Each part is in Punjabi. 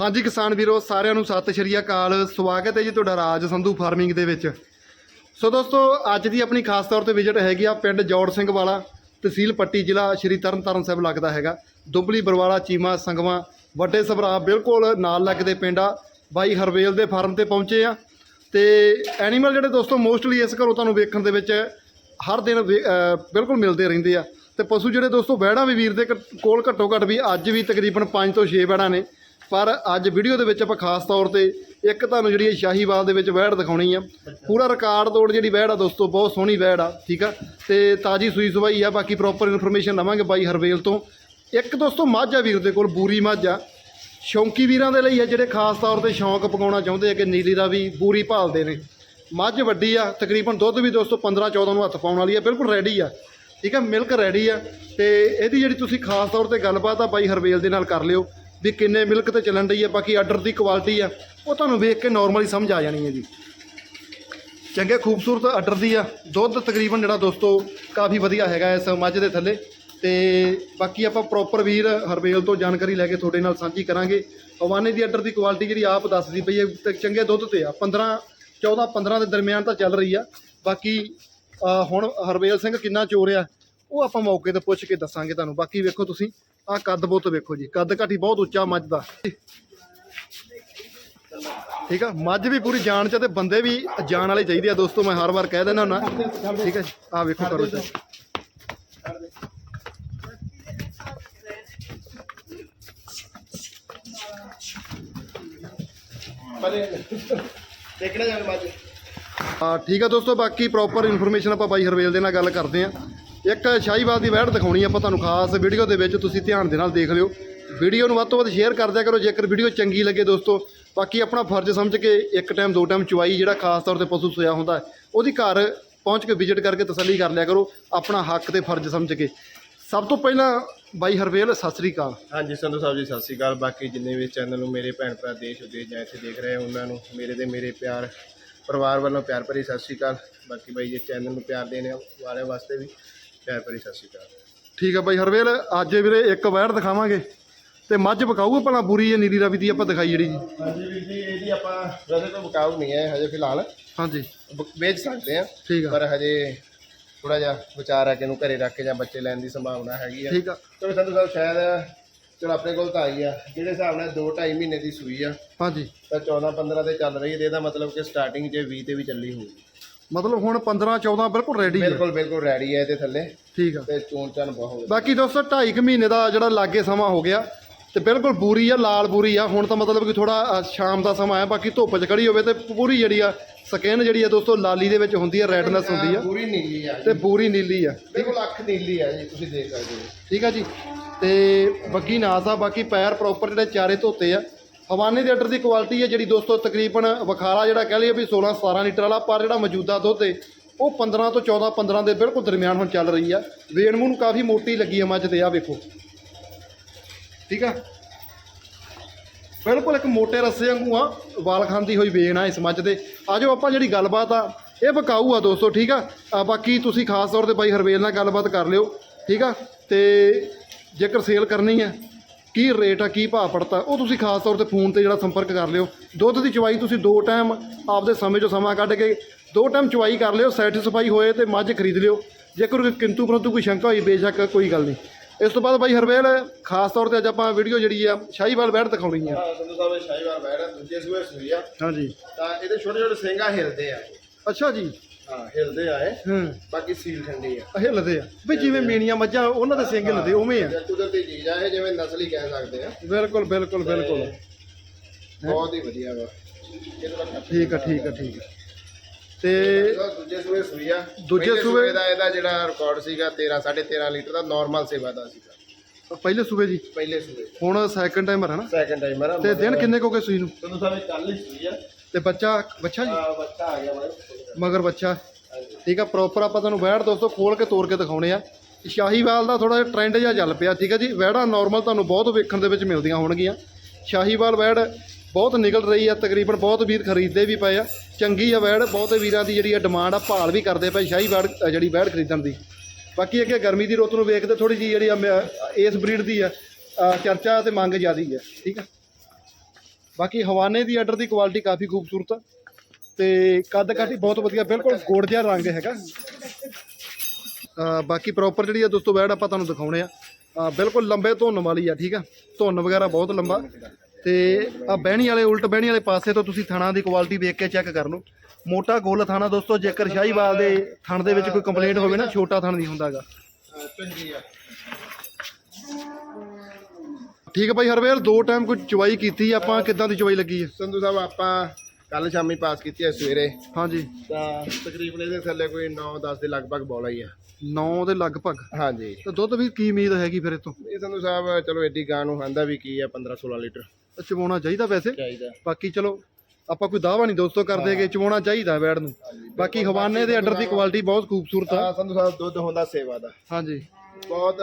ਹਾਂਜੀ ਕਿਸਾਨ ਵੀਰੋ, ਸਾਰਿਆਂ ਨੂੰ ਸਤਿ ਸ਼੍ਰੀ ਅਕਾਲ। ਸਵਾਗਤ ਹੈ ਜੀ ਤੁਹਾਡਾ ਰਾਜ ਸੰਧੂ ਫਾਰਮਿੰਗ ਦੇ ਵਿੱਚ। ਸੋ ਦੋਸਤੋ, ਅੱਜ ਦੀ ਆਪਣੀ ਖਾਸ ਤੌਰ ਤੇ ਵਿਜ਼ਿਟ ਹੈਗੀ ਆ ਪਿੰਡ ਜੋੜ ਸਿੰਘ ਵਾਲਾ, ਤਹਿਸੀਲ ਪੱਟੀ ਜ਼ਿਲ੍ਹਾ ਸ਼੍ਰੀ ਤਰਨਤਾਰਨ ਸਾਹਿਬ ਲੱਗਦਾ ਹੈਗਾ। ਦੁੱਬਲੀ, ਬਰਵਾਲਾ, ਚੀਮਾ, ਸੰਗਵਾ, ਵੱਡੇ ਸਭਰਾ ਬਿਲਕੁਲ ਨਾਲ ਲੱਗਦੇ ਪਿੰਡ ਆ। ਬਾਈ ਹਰਵੇਲ ਦੇ ਫਾਰਮ ਤੇ ਪਹੁੰਚੇ ਆ। ਤੇ ਐਨੀਮਲ ਜਿਹੜੇ ਦੋਸਤੋ ਮੋਸਟਲੀ ਇਸ ਘਰੋਂ ਤੁਹਾਨੂੰ ਵੇਖਣ ਦੇ ਵਿੱਚ ਹਰ ਦਿਨ ਬਿਲਕੁਲ ਮਿਲਦੇ ਰਹਿੰਦੇ ਆ। ਤੇ ਪਸ਼ੂ ਜਿਹੜੇ ਦੋਸਤੋ ਬਹਿੜਾ ਵੀ ਵੀਰ ਦੇ ਘ- ਕੋਲ ਘੱਟੋ ਘੱਟ ਵੀ ਅੱਜ ਵੀ ਤਕਰੀਬਨ 5 ਤੋਂ 6 ਵਹਿੜਾਂ ਨੇ। ਪਰ ਅੱਜ ਵੀਡੀਓ ਦੇ ਵਿੱਚ ਆਪਾਂ ਖਾਸ ਤੌਰ ਤੇ ਇੱਕ ਤੁਹਾਨੂੰ ਜਿਹੜੀ ਸ਼ਾਹੀਵਾਲ ਦੇ ਵਿੱਚ ਵਹਿੜ ਦਿਖਾਉਣੀ ਆ। ਪੂਰਾ ਰਿਕਾਰਡ ਤੋੜ ਜਿਹੜੀ ਵਹਿੜ ਆ ਦੋਸਤੋ ਬਹੁਤ ਸੋਹਣੀ ਵਹਿੜ ਆ ਠੀਕ ਆ? ਤੇ ਤਾਜੀ ਸੂਈ ਸਵਾਈ ਆ ਬਾਕੀ ਪ੍ਰੋਪਰ ਇਨਫੋਰਮੇਸ਼ਨ ਲਵਾਂਗੇ ਬਾਈ ਹਰਵੇਲ ਤੋਂ। ਇੱਕ ਦੋਸਤੋ ਮੱਝ ਆ ਵੀਰ ਦੇ ਕੋਲ ਬੂਰੀ ਮੱਝ। ਆ ਸ਼ੌਂਕੀ ਵੀਰਾਂ ਦੇ ਲਈ ਆ ਜਿਹੜੇ ਖਾਸ ਤੌਰ ਤੇ ਸ਼ੌਂਕ ਪਕਾਉਣਾ ਚਾਹੁੰਦੇ ਆ ਕਿ ਨੀਲੀ ਦਾ ਵੀ ਬੂਰੀ ਭਾਲਦੇ ਨੇ। ਮੱਝ ਵੱਡੀ ਆ ਤਕਰੀਬਨ ਦੁੱਧ ਵੀ ਦੋਸਤੋ 15 14 ਨੂੰ ਹੱਥ ਪਾਉਣ ਵਾਲੀ ਆ ਬਿਲਕੁਲ ਰੈਡੀ ਆ ਠੀਕ ਆ? ਮਿਲਕ ਰੈਡੀ ਆ ਤੇ ਇਹਦੀ ਜਿਹੜੀ ਤੁਸੀਂ ਖਾਸ ਤੌਰ ਤੇ ਗੱਲਬਾਤ ਆ ਬਾਈ ਹਰਵੇਲ ਦੇ ਨਾਲ ਕਰ ਲਿਓ। ਵੀ ਕਿੰਨੇ ਮਿਲਕ ਤੇ ਚੱਲਣ ਡਈ ਆ, ਬਾਕੀ ਆਰਡਰ ਦੀ ਕੁਆਲਿਟੀ ਆ, ਉਹ ਤੁਹਾਨੂੰ ਵੇਖ ਕੇ ਨਾਰਮਲੀ ਸਮਝ ਆ ਜਾਣੀ ਹੈ ਜੀ। ਚੰਗੇ ਖੂਬਸੂਰਤ ਆਰਡਰ ਦੀ ਆ, ਦੁੱਧ ਤਕਰੀਬਨ ਜਿਹੜਾ ਦੋਸਤੋ ਕਾਫੀ ਵਧੀਆ ਹੈਗਾ ਇਸ ਮੱਝ ਦੇ ਥੱਲੇ। ਤੇ ਬਾਕੀ ਆਪਾਂ ਪ੍ਰੋਪਰ ਵੀਰ ਹਰਵੇਲ ਤੋਂ ਜਾਣਕਾਰੀ ਲੈ ਕੇ ਤੁਹਾਡੇ ਨਾਲ ਸਾਂਝੀ ਕਰਾਂਗੇ। ਹਵਾਨੇ ਦੀ ਆਰਡਰ ਦੀ ਕੁਆਲਿਟੀ ਜਿਹੜੀ ਆਪ ਦੱਸਦੀ ਪਈ ਹੈ, ਤੇ ਚੰਗੇ ਦੁੱਧ ਤੇ ਆ। 15 14 15 ਦੇ ਦਰਮਿਆਨ ਤਾਂ ਚੱਲ ਰਹੀ ਆ। ਬਾਕੀ ਹੁਣ ਹਰਵੇਲ ਸਿੰਘ ਕਿੰਨਾ ਚੋਰ ਆ, ਉਹ ਆਪਾਂ ਮੌਕੇ ਤੇ ਪੁੱਛ ਕੇ ਦੱਸਾਂਗੇ ਤੁਹਾਨੂੰ। ਬਾਕੀ ਵੇਖੋ ਤੁਸੀਂ ਆਹ ਕੱਦ ਬਹੁਤ ਵੇਖੋ ਜੀ ਕੱਦ ਘਾਟੀ ਬਹੁਤ ਉੱਚਾ ਮੱਝ ਦਾ। ਠੀਕ ਆ ਮੱਝ ਵੀ ਪੂਰੀ ਜਾਨ ਚ ਆ ਤੇ ਬੰਦੇ ਵੀ ਜਾਨ ਵਾਲੇ ਚਾਹੀਦੇ ਆ ਦੋਸਤੋ ਮੈਂ ਹਰ ਵਾਰ ਕਹਿ ਦਿੰਦਾ ਹੁੰਦਾ। ਠੀਕ ਜੀ ਆਹ ਵੇਖੋ ਕਰੋ ਜੀ। ਦੇਖਣਾ ਜਾਣ ਮੱਝ। ਹਾਂ ਠੀਕ ਆ ਦੋਸਤੋ ਬਾਕੀ ਪ੍ਰੋਪਰ ਇਨਫੋਰਮੇਸ਼ਨ ਆਪਾਂ ਬਾਈ ਹਰਵੇਲ ਦੇ ਨਾਲ ਗੱਲ ਕਰਦੇ ਆ ਇੱਕ ਸ਼ਾਹੀਵਾਲ ਦੀ ਵਹਿੜ ਦਿਖਾਉਣੀ ਆਪਾਂ ਤੁਹਾਨੂੰ ਖਾਸ ਵੀਡੀਓ ਦੇ ਵਿੱਚ ਤੁਸੀਂ ਧਿਆਨ ਦੇ ਨਾਲ ਦੇਖ ਲਿਓ। ਵੀਡੀਓ ਨੂੰ ਵੱਧ ਤੋਂ ਵੱਧ ਸ਼ੇਅਰ ਕਰ ਦਿਆ ਕਰੋ, ਜੇਕਰ ਵੀਡੀਓ ਚੰਗੀ ਲੱਗੇ ਦੋਸਤੋ। ਬਾਕੀ ਆਪਣਾ ਫਰਜ਼ ਸਮਝ ਕੇ ਇੱਕ ਟਾਈਮ ਦੋ ਟਾਈਮ ਚੁਆਈ ਜਿਹੜਾ ਖਾਸ ਤੌਰ ਤੇ ਪਸ਼ੂ ਸੋਇਆ ਹੁੰਦਾ, ਉਹਦੀ ਘਰ ਪਹੁੰਚ ਕੇ ਵਿਜ਼ਿਟ ਕਰਕੇ ਤਸੱਲੀ ਕਰ ਲਿਆ ਕਰੋ, ਆਪਣਾ ਹੱਕ ਤੇ ਫਰਜ਼ ਸਮਝ ਕੇ। ਸਭ ਤੋਂ ਪਹਿਲਾਂ ਬਾਈ ਹਰਵੇਲ, ਸਤਿ ਸ੍ਰੀ ਅਕਾਲ। ਹਾਂਜੀ, ਸੰਧੂ ਸਾਹਿਬ ਜੀ, ਸਤਿ ਸ਼੍ਰੀ ਅਕਾਲ। ਬਾਕੀ ਜਿੰਨੇ ਵੀ ਚੈਨਲ ਨੂੰ ਮੇਰੇ ਭੈਣ ਭਰਾ ਦੇਸ਼ ਉਦੇਸ਼ ਜਾਂ ਇੱਥੇ ਦੇਖ ਰਹੇ ਉਹਨਾਂ ਨੂੰ ਮੇਰੇ ਦੇ ਮੇਰੇ ਪਿਆਰ, ਪਰਿਵਾਰ ਵੱਲੋਂ ਪਿਆਰ ਭਰੀ ਸਤਿ ਸ਼੍ਰੀ ਅਕਾਲ। ਬਾਕੀ ਬਾਈ ਜੇ ਚੈਨਲ ਨੂੰ ਪਿਆਰ ਦੇਣ ਵਾਲਿਆਂ ਵਾਸਤੇ ਵੀ ਪਿਆਰ ਭਰੀ ਸਤਿ ਸ਼੍ਰੀ ਅਕਾਲ। ਠੀਕ ਆ ਬਾਈ ਹਰਵੇਲ ਅੱਜ ਵੀਰੇ ਇੱਕ ਵਹਿੜ ਦਿਖਾਵਾਂਗੇ ਤੇ ਮੱਝ ਬਕਾਊ ਭਲਾ ਬੁਰੀ ਹੈ ਨੀਲੀ ਰਾਵੀ ਦੀ ਆਪਾਂ ਦਿਖਾਈ ਜਿਹੜੀ ਜੀ। ਹਾਂਜੀ ਵੀਰ ਜੀ ਇਹਦੀ ਆਪਾਂ ਵੈਸੇ ਤਾਂ ਬਕਾਊ ਨਹੀਂ ਹੈ ਹਜੇ ਫਿਲਹਾਲ। ਹਾਂਜੀ। ਬ- ਵੇਚ ਸਕਦੇ ਆ ਠੀਕ ਆ। ਪਰ ਹਜੇ ਥੋੜਾ ਜਿਹਾ ਵਿਚਾਰ ਆ ਕਿ ਇਹਨੂੰ ਘਰੇ ਰੱਖ ਕੇ ਜਾਂ ਬੱਚੇ ਲੈਣ ਦੀ ਸੰਭਾਵਨਾ ਹੈਗੀ ਆ। ਠੀਕ ਆ। ਚਲੋ ਸੰਧੂ ਸਾਹਿਬ ਸ਼ਾਇਦ ਚਲੋ ਆਪਣੇ ਕੋਲ ਤਾਂ ਆਈ ਆ। ਜਿਹੜੇ ਹਿਸਾਬ ਨਾਲ 2 2.5 ਮਹੀਨੇ ਦੀ ਸੂਈ ਆ ਹਾਂਜੀ। ਤਾਂ 14 15 ਤੇ ਚੱਲ ਰਹੀ ਹੈ ਤੇ ਇਹਦਾ ਮਤਲਬ ਕਿ ਸਟਾਰਟਿੰਗ 'ਚ 20 ਤੇ ਵੀ ਚੱਲੀ ਹੋਊਗੀ। ਮਤਲਬ ਹੁਣ 15 14 ਬਿਲਕੁਲ ਰੈਡੀ ਹੈ ਬਿਲਕੁਲ ਬਿਲਕੁਲ ਰੈਡੀ ਹੈ ਇਹਦੇ ਥੱਲੇ। ਠੀਕ ਆ। ਤੇ ਚੋਣ ਚਨ ਬਹੁਤ ਬਾਕੀ ਦੋਸਤੋ 2.5 ਮਹੀਨੇ ਦਾ ਜਿਹੜਾ ਲਾਗੇ ਸਮਾਂ ਹੋ ਗਿਆ ਤੇ ਬਿਲਕੁਲ ਬੂਰੀ ਆ ਲਾਲ ਬੂਰੀ ਆ। ਹੁਣ ਤਾਂ ਮਤਲਬ ਕਿ ਥੋੜਾ ਸ਼ਾਮ ਦਾ ਸਮਾਂ ਹੈ ਬਾਕੀ ਧੁੱਪ 'ਚ ਖੜੀ ਹੋਵੇ ਤੇ ਪੂਰੀ ਜਿਹੜੀ ਆ ਸਕਿਨ ਜਿਹੜੀ ਆ ਦੋਸਤੋ ਲਾਲੀ ਦੇ ਵਿੱਚ ਹੁੰਦੀ ਆ ਰੈਡਨੈਸ ਹੁੰਦੀ ਆ। ਪੂਰੀ ਨੀਲੀ ਆ ਤੇ ਬੂਰੀ ਨੀਲੀ ਆ। ਬਿਲਕੁਲ ਅੱਖ ਨੀਲੀ ਆ ਜੀ ਤੁਸੀਂ ਦੇਖ ਸਕਦੇ ਹੋ। ਠੀਕ ਆ ਜੀ। ਤੇ ਬੱਗੀ ਨਾਸ ਆ ਬਾਕੀ ਪੈਰ ਪ੍ਰੋਪਰ ਜਿਹੜੇ ਚਾਰੇ ਧੋਤੇ ਆ। ਹਵਾਨੇ ਦੇ ਆਰਡਰ ਦੀ ਕੁਆਲਿਟੀ ਹੈ ਜਿਹੜੀ ਦੋਸਤੋ ਤਕਰੀਬਨ ਵਖਾਰਾ ਜਿਹੜਾ ਕਹਿ ਲਈਏ ਵੀ 16 17 ਲੀਟਰ ਵਾਲਾ, ਪਰ ਜਿਹੜਾ ਮੌਜੂਦਾ ਦੁੱਧ ਹੈ, ਉਹ 15 ਤੋਂ 14 15 ਦੇ ਬਿਲਕੁਲ ਦਰਮਿਆਨ ਹੁਣ ਚੱਲ ਰਹੀ ਆ। ਵੇਣ ਮੂੰਹ ਨੂੰ ਕਾਫੀ ਮੋਟੀ ਲੱਗੀ ਆ ਮੱਝ ਤੇ ਆ ਵੇਖੋ। ਠੀਕ ਆ? ਬਿਲਕੁਲ ਇੱਕ ਮੋਟੇ ਰੱਸੇ ਵਾਂਗੂ ਆ, ਵਾਲ ਖਾਂਦੀ ਹੋਈ ਵੇਣ ਆ ਇਸ ਮੱਝ ਦੇ। ਆਜੋ ਆਪਾਂ ਜਿਹੜੀ ਗੱਲਬਾਤ ਆ, ਇਹ ਬਕਾਊ ਆ ਦੋਸਤੋ, ਠੀਕ ਆ? ਆ ਬਾਕੀ ਤੁਸੀਂ ਖਾਸ ਤੌਰ ਤੇ ਬਾਈ ਹਰਵੇਲ ਨਾਲ ਗੱਲਬਾਤ ਕਰ ਲਿਓ, ਠੀਕ ਆ? ਤੇ ਜੇਕਰ ਸੇਲ ਕਰਨੀ ਹੈ ਕੀ ਰੇਟ ਆ ਕੀ ਭਾਅ ਪੜਤਾ ਉਹ ਤੁਸੀਂ ਖਾਸ ਤੌਰ ਤੇ ਫੋਨ ਤੇ ਜਿਹੜਾ ਸੰਪਰਕ ਕਰ ਲਿਓ। ਦੁੱਧ ਦੀ ਚਵਾਈ ਤੁਸੀਂ ਦੋ ਟਾਈਮ ਆਪਦੇ ਸਮੇਂ ਚੋਂ ਸਮਾਂ ਕੱਢ ਕੇ ਦੋ ਟਾਈਮ ਚਵਾਈ ਕਰ ਲਿਓ ਸੈਟੀਸਫਾਈ ਹੋਏ ਤੇ ਮੱਝ ਖਰੀਦ ਲਿਓ। ਜੇਕਰ ਕੋਈ ਕਿੰਤੂ ਪਰੰਤੂ ਕੋਈ ਸ਼ੰਕਾ ਹੋਈ ਬੇਸ਼ੱਕ ਕੋਈ ਗੱਲ ਨਹੀਂ। ਇਸ ਤੋਂ ਬਾਅਦ ਬਾਈ ਹਰਵੇਲ ਖਾਸ ਤੌਰ ਤੇ ਅੱਜ ਆਪਾਂ ਵੀਡੀਓ ਜਿਹੜੀ ਆ ਸ਼ਾਹੀਵਾਲ ਬੈਠ ਦਿਖਾਉਣੀ ਆ। ਹਾਂ ਸੰਧੂ ਸਾਹਿਬ ਸ਼ਾਹੀਵਾਲ ਬੈਠਾ ਦੂਜੇ ਸੂਏ ਸੂਈ ਆ। ਹਾਂਜੀ। ਤਾਂ ਇਹਦੇ ਛੋਟੇ ਛੋਟੇ ਸਿੰਘਾ ਹਿਲਦੇ ਆ। ਅੱਛਾ ਜੀ। ਹਾਂ ਹਿਲਦੇ ਆ ਇਹ। ਹੂੰ। ਬਾਕੀ ਸੀਲ ਠੰਡੀ ਆ। ਇਹ ਹਿੱਲਦੇ ਆ। ਵੀ ਜਿਵੇਂ ਮੀਣੀਆਂ ਮੱਝਾਂ ਉਹਨਾਂ ਦੇ ਸਿੰਘ ਹਿੱਲਦੇ ਉਵੇਂ ਆ। ਜਾਂ ਕੁਦਰਤੀ ਚੀਜ਼ ਆ ਇਹ ਜਿਵੇਂ ਨਸਲੀ ਕਹਿ ਸਕਦੇ ਆ। ਬਿਲਕੁਲ ਬਿਲਕੁਲ ਬਿਲਕੁਲ। ਬਹੁਤ ਹੀ ਵਧੀਆ ਵਾ। ਇਹਦਾ ਤਾਂ ਠੀਕ ਆ ਠੀਕ ਆ ਠੀਕ ਆ। ਤੇ ਦੂਜੇ ਸੂਏ ਸੂਈ ਆ ਦੂਜੇ ਪਹਿਲੇ ਸੂਏ- ਦਾ ਇਹਦਾ ਜਿਹੜਾ ਰਿਕਾਰਡ ਸੀਗਾ 13 13.5 ਲੀਟਰ ਦਾ ਨਾਰਮਲ ਸੇਵਾ ਦਾ ਸੀਗਾ। ਪਹਿਲੇ ਸੂਬੇ ਜੀ? ਪਹਿਲੇ ਸੂਏ। ਹੁਣ ਸੈਕੰਡ ਟਾਈਮਰ ਹੈ ਨਾ? ਸੈਕੰਡ ਟਾਈਮਰ ਤੇ ਦਿਨ ਕਿੰਨੇ ਕੁ ਹੋ ਗਏ ਸੂਈ ਨੂੰ? ਤੁਹਾਨੂੰ ਸਾਰੇ ਕੱਲ ਹੀ ਸੂਈ ਆ। ਤੇ ਬੱਚਾ ਬੱਚਾ ਜੀ? ਆ ਬੱਚਾ ਆ ਗਿਆ ਮਾਰੇ ਮਗਰ ਬੱਚਾ। ਠੀਕ ਆ ਪ੍ਰੋਪਰ ਆਪਾਂ ਤੁਹਾਨੂੰ ਵੈੜ ਦੋਸਤੋ ਖੋਲ ਕੇ ਤੋੜ ਕੇ ਦਿਖਾਉਣੇ ਆ। ਸ਼ਾਹੀਵਾਲ ਦਾ ਥੋੜਾ ਜਿਹਾ ਟ੍ਰੈਂਡ ਜਿਹਾ ਚੱਲ ਪਿਆ ਠੀਕ ਆ ਜੀ? ਵੈੜਾਂ ਨਾਰਮਲ ਤੁਹਾਨੂੰ ਬਹੁਤ ਵੇਖਣ ਦੇ ਵਿੱਚ ਮਿਲਦੀਆਂ ਹੋਣਗੀਆਂ। ਸ਼ਾਹੀਵਾਲ ਵੈੜ ਬਹੁਤ ਨਿਕਲ ਰਹੀ ਆ ਤਕਰੀਬਨ ਬਹੁਤ ਵੀਰ ਖਰੀਦਦੇ ਵੀ ਪਏ ਆ। ਚੰਗੀ ਆ ਵੈੜ ਬਹੁਤੇ ਵੀਰਾਂ ਦੀ ਜਿਹੜੀ ਆ ਡਿਮਾਂਡ ਆ ਭਾਲ ਵੀ ਕਰਦੇ ਪਏ ਸ਼ਾਹੀਵਾਲ ਅ, ਜਿਹੜੀ ਵੈੜ ਖਰੀਦਣ ਦੀ। ਬਾਕੀ ਅੱਗੇ ਗਰਮੀ ਦੀ ਰੁੱਤ ਨੂੰ ਵੇਖਦੇ ਥੋੜੀ ਜਿਹੀ ਜਿਹੜੀ ਆ ਇਸ ਬਰੀਡ ਦੀ ਆ ਚਰਚਾ ਤੇ ਮੰਗ ਜ਼ਿਆਦੀ ਆ ਠੀਕ ਆ? ਬਾਕੀ ਹਵਾਨੇ ਦੀ ਆਰਡਰ ਦੀ ਕੁਆਲਿਟੀ ਕਾਫੀ ਖੂਬਸੂਰਤ ਆ ਤੇ ਕੱਦ ਕਾਠੀ ਬਹੁਤ ਵਧੀਆ, ਬਿਲਕੁਲ ਗੋੜ ਜਿਹਾ ਰੰਗ ਹੈਗਾ। ਬਾਕੀ ਪ੍ਰੋਪਰ ਜਿਹੜੀ ਆ ਦੋਸਤੋ ਬੈਡ ਆਪਾਂ ਤੁਹਾਨੂੰ ਦਿਖਾਉਣੇ ਆ। ਬਿਲਕੁਲ ਲੰਬੇ ਧੁੰਨ ਵਾਲੀ ਆ, ਠੀਕ ਆ? ਧੁੰਨ ਵਗੈਰਾ ਬਹੁਤ ਲੰਬਾ। ਤੇ ਆ ਬਹਿਣੀ ਵਾਲੇ, ਉਲਟ ਬਹਿਣੀ ਵਾਲੇ ਪਾਸੇ ਤੋਂ ਤੁਸੀਂ ਥਣਾ ਦੀ ਕੁਆਲਿਟੀ ਵੇਖ ਕੇ ਚੈੱਕ ਕਰ ਲਓ ਮੋਟਾ ਗੋਲ ਥਾਣਾ ਦੋਸਤੋ, ਜੇਕਰ ਸ਼ਾਹੀਵਾਲ ਦੇ ਥਣ ਦੇ ਵਿੱਚ ਕੋਈ ਕੰਪਲੇਂਟ ਹੋਵੇ ਨਾ, ਛੋਟਾ ਥਣ ਨਹੀਂ ਹੁੰਦਾਗਾ। ਚੰਗੀ ਆ ਠੀਕ ਹੈ ਭਾਈ ਹਰਵੇਲ ਦੋ ਟਾਈਮ ਕੋਈ ਚਵਾਈ ਕੀਤੀ ਆਪਾਂ ਕਿੱਦਾਂ ਦੀ ਚਵਾਈ ਲੱਗੀ ਹੈ ਸੰਧੂ ਸਾਹਿਬ ਆਪਾਂ ਕੱਲ ਸ਼ਾਮੀ ਪਾਸ ਕੀਤੀ ਹੈ ਸਵੇਰੇ। ਹਾਂਜੀ। ਤਾਂ ਤਕਰੀਬਨ ਇਹਦੇ ਥੱਲੇ ਕੋਈ 9-10 ਦੇ ਲਗਭਗ ਬੋਲਾ ਹੀ ਆ। 9 ਦੇ ਲਗਭਗ? ਹਾਂਜੀ। ਤੇ ਦੁੱਧ ਵੀ ਕੀ ਉਮੀਦ ਹੈਗੀ ਫਿਰ ਇਤੋਂ? ਇਹ ਸੰਧੂ ਸਾਹਿਬ ਚਲੋ ਐਡੀ ਗਾਂ ਨੂੰ ਆਂਦਾ ਵੀ ਕੀ ਆ 15-16 ਲੀਟਰ। ਚਵਾਉਣਾ ਚਾਹੀਦਾ ਵੈਸੇ? ਚਾਹੀਦਾ। ਬਾਕੀ ਚਲੋ ਆਪਾਂ ਕੋਈ ਦਾਵਾ ਨਹੀਂ ਦੋਸਤੋ ਕਰਦੇਗੇ ਚਵਾਉਣਾ ਚਾਹੀਦਾ ਵੈੜ ਨੂੰ। ਬਾਕੀ ਹਵਾਨੇ ਦੇ ਆਰਡਰ ਦੀ ਕੁਆਲਿਟੀ ਬਹੁਤ ਖੂਬਸੂਰਤ ਆ। ਆ ਸੰਧੂ ਸਾਹਿਬ ਦੁੱਧ ਹੁੰਦਾ ਸੇਵਾ ਦਾ। ਹਾਂਜੀ। ਬਹੁਤ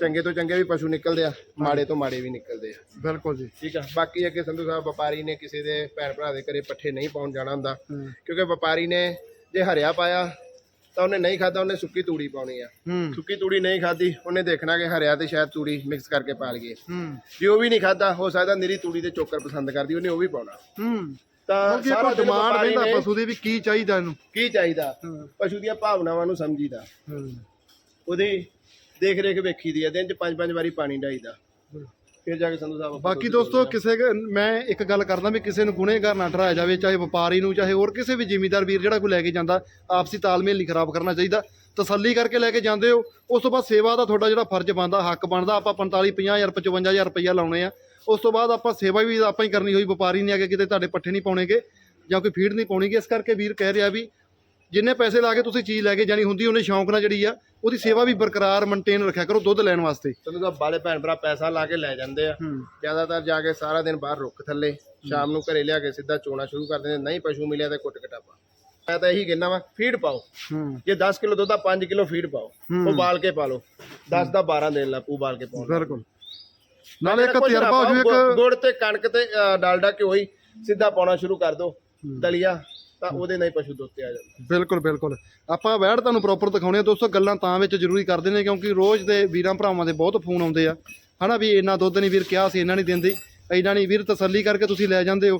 ਚੰਗੇ ਤੋਂ ਚੰਗੇ ਵੀ ਪਸ਼ੂ ਨਿਕਲਦੇ ਆ ਮਾੜੇ ਤੋਂ ਮਾੜੇ ਵੀ ਨਿਕਲਦੇ ਆ। ਬਿਲਕੁਲ ਜੀ। ਠੀਕ ਆ? ਬਾਕੀ ਅੱਗੇ ਸੰਧੂ ਸਾਹਿਬ ਵਪਾਰੀ ਨੇ ਕਿਸੇ ਦੇ ਭੈਣ ਭਰਾ ਦੇ ਘਰੇ ਪੱਠੇ ਨਹੀਂ ਪਾਉਣ ਜਾਣਾ ਹੁੰਦਾ। ਕਿਉਂਕਿ ਵਪਾਰੀ ਨੇ ਜੇ ਹਰਿਆ ਪਾਇਆ ਤਾਂ ਉਹਨੇ ਨਹੀਂ ਖਾਦਾ ਉਹਨੇ ਸੁੱਕੀ ਤੂੜੀ ਪਾਉਣੀ ਆ। ਸੁੱਕੀ ਤੂੜੀ ਨਹੀਂ ਖਾਦੀ ਉਹਨੇ ਦੇਖਣਾ ਕਿ ਹਰਿਆ ਤੇ ਸ਼ਾਇਦ ਤੂੜੀ ਮਿਕਸ ਕਰਕੇ ਪਾ ਲਈਏ। ਜੇ ਉਹ ਵੀ ਨਹੀਂ ਖਾਦਾ ਹੋ ਸਕਦਾ ਨਿਰੀ ਤੂੜੀ ਦੇ ਚੋਕਰ ਪਸੰਦ ਕਰਦੀ ਉਹਨੇ ਉਹ ਵੀ ਪਾਉਣਾ। ਤਾਂ ਸਾਰਾ ਡਿਮਾਂਡ ਰਹਿੰਦਾ ਪਸ਼ੂ ਦੀ ਵੀ ਕੀ ਚਾਹੀਦਾ ਇਹਨੂੰ? ਕੀ ਚਾਹੀਦਾ? ਪਸ਼ੂ ਦੀਆਂ ਭਾਵਨਾਵਾਂ ਨੂੰ ਸਮਝੀਦਾ। ਉਹਦੀ ਦੇਖ ਰੇਖ ਵੇਖੀ ਦੀ ਆ ਦਿਨ ਚ ਪੰਜ ਪੰਜ ਵਾਰੀ ਪਾਣੀ ਡਾਈਦਾ ਫਿਰ ਜਾ ਕੇ ਸੰਧੂ ਸਾਹਿਬ ਆਪਾਂ ਬਾਕੀ ਦੁੱਧ ਦੋਸਤੋ ਕਿਸੇ ਕ- ਮੈਂ ਇੱਕ ਗੱਲ ਕਰਦਾ ਵੀ ਕਿਸੇ ਨੂੰ ਗੁਨੇਗਾਰ ਨਾ ਠਹਿਰਾਇਆ ਜਾਵੇ ਚਾਹੇ ਵਪਾਰੀ ਨੂੰ ਚਾਹੇ ਹੋਰ ਕਿਸੇ ਵੀ ਜ਼ਿਮੀਦਾਰ ਵੀਰ ਜਿਹੜਾ ਕੋਈ ਲੈ ਕੇ ਜਾਂਦਾ ਆਪਸੀ ਤਾਲਮੇਲ ਨਹੀਂ ਖਰਾਬ ਕਰਨਾ ਚਾਹੀਦਾ। ਤਸੱਲੀ ਕਰਕੇ ਲੈ ਕੇ ਜਾਂਦੇ ਹੋ ਉਸ ਤੋਂ ਬਾਅਦ ਸੇਵਾ ਦਾ ਤੁਹਾਡਾ ਜਿਹੜਾ ਫਰਜ਼ ਬਣਦਾ ਹੱਕ ਬਣਦਾ ਆਪਾਂ 45 50000 55000 ਰੁਪਈਆ ਲਾਉਣੇ ਆ। ਉਸ ਤੋਂ ਬਾਅਦ ਆਪਾਂ ਸੇਵਾ ਵੀ ਆਪਾਂ ਹੀ ਕਰਨੀ ਹੋਈ ਵਪਾਰੀ ਨੇ ਆ ਕੇ ਕਿਤੇ ਤੁਹਾਡੇ ਪੱਠੇ ਨਹੀਂ ਪਾਉਣੇਗੇ ਜਾਂ ਕੋਈ ਫੀਡ ਨਹੀਂ ਪਾਉਣੀਗੇ। ਇਸ ਕਰਕੇ ਵੀਰ ਕਹਿ ਰਿਹਾ ਵੀ ਜਿੰਨੇ ਪੈਸੇ ਲਾ ਕੇ ਤੁਸੀਂ ਚੀਜ਼ ਲੈ ਕੇ ਜਾਣੀ ਹੁੰਦੀ ਉਹਨੇ ਸ਼ੌਂਕ ਨਾਲ ਜਿਹੜੀ ਆ ਉਹਦੀ ਸੇਵਾ ਵੀ ਬਰਕਰਾਰ ਮੇਨਟੇਨ ਰੱਖਿਆ ਕਰੋ ਦੁੱਧ ਲੈਣ ਵਾਸਤੇ। ਸੰਧੂ ਸਾਹਿਬ ਬਾਲੇ ਭੈਣ ਭਰਾ ਪੈਸਾ ਲਾ ਕੇ ਲੈ ਜਾਂਦੇ ਆ। ਜ਼ਿਆਦਾਤਰ ਜਾ ਕੇ ਸਾਰਾ ਦਿਨ ਬਾਹਰ ਰੁੱਖ ਥੱਲੇ ਸ਼ਾਮ ਨੂੰ ਘਰੇ ਲਿਆ ਕੇ ਸਿੱਧਾ ਚੋਣਾ ਸ਼ੁਰੂ ਕਰ ਦਿੰਦੇ ਨਹੀਂ ਪਸ਼ੂ ਮਿਲਿਆ ਤੇ ਕੁੱਟ ਕਟਾਪਾ। ਮੈਂ ਤਾਂ ਇਹੀ ਕਹਿੰਦਾ ਵਾ ਫੀਡ ਪਾਓ। ਜੇ 10 ਕਿਲੋ ਦੁੱਧ ਆ 5 ਕਿਲੋ ਫੀਡ ਪਾਓ। ਉਹ ਬਾਲ ਕੇ ਪਾ ਲਓ। 10 ਦਾ 12 ਦਿਨ ਲਾ ਪੂ ਬਾਲ ਕੇ ਪਾਉਣ। ਬਿਲਕੁਲ। ਨਾਲੇ ਇੱਕ ਤਜਰਬਾ ਹੋ ਜੂ ਇੱਕ ਗੁੜ ਤੇ ਕਣਕ ਤੇ ਡਾਲਡਾ ਘਿਓ ਹੀ ਸਿੱਧਾ ਪਾਉਣਾ ਸ਼ੁਰੂ ਕਰ ਦਿਓ ਦਲੀਆ ਤਾਂ ਉਹਦੇ ਨਾਲ ਹੀ ਪਸ਼ੂ ਦੁੱਧ ਤੇ ਆ ਜਾਂਦਾ। ਬਿਲਕੁਲ ਬਿਲਕੁਲ। ਆਪਾਂ ਵੈੜ ਤੁਹਾਨੂੰ ਪ੍ਰੋਪਰ ਦਿਖਾਉਣੇ ਆ। ਦੋਸਤੋ, ਗੱਲਾਂ ਤਾਂ ਵਿੱਚ ਜ਼ਰੂਰੀ ਕਰਦੇ ਨੇ, ਕਿਉਂਕਿ ਰੋਜ਼ ਦੇ ਵੀਰਾਂ ਭਰਾਵਾਂ ਦੇ ਬਹੁਤ ਫੋਨ ਆਉਂਦੇ ਆ। ਹਨਾ ਵੀ ਇੰਨਾ ਦੁੱਧ ਨਹੀਂ ਵੀਰ ਕਿਹਾ ਸੀ, ਇੰਨਾ ਨਹੀਂ ਦਿੰਦੇ। ਇੰਨਾ ਨਹੀਂ ਵੀਰ, ਤਸੱਲੀ ਕਰਕੇ ਤੁਸੀਂ ਲੈ ਜਾਂਦੇ ਹੋ।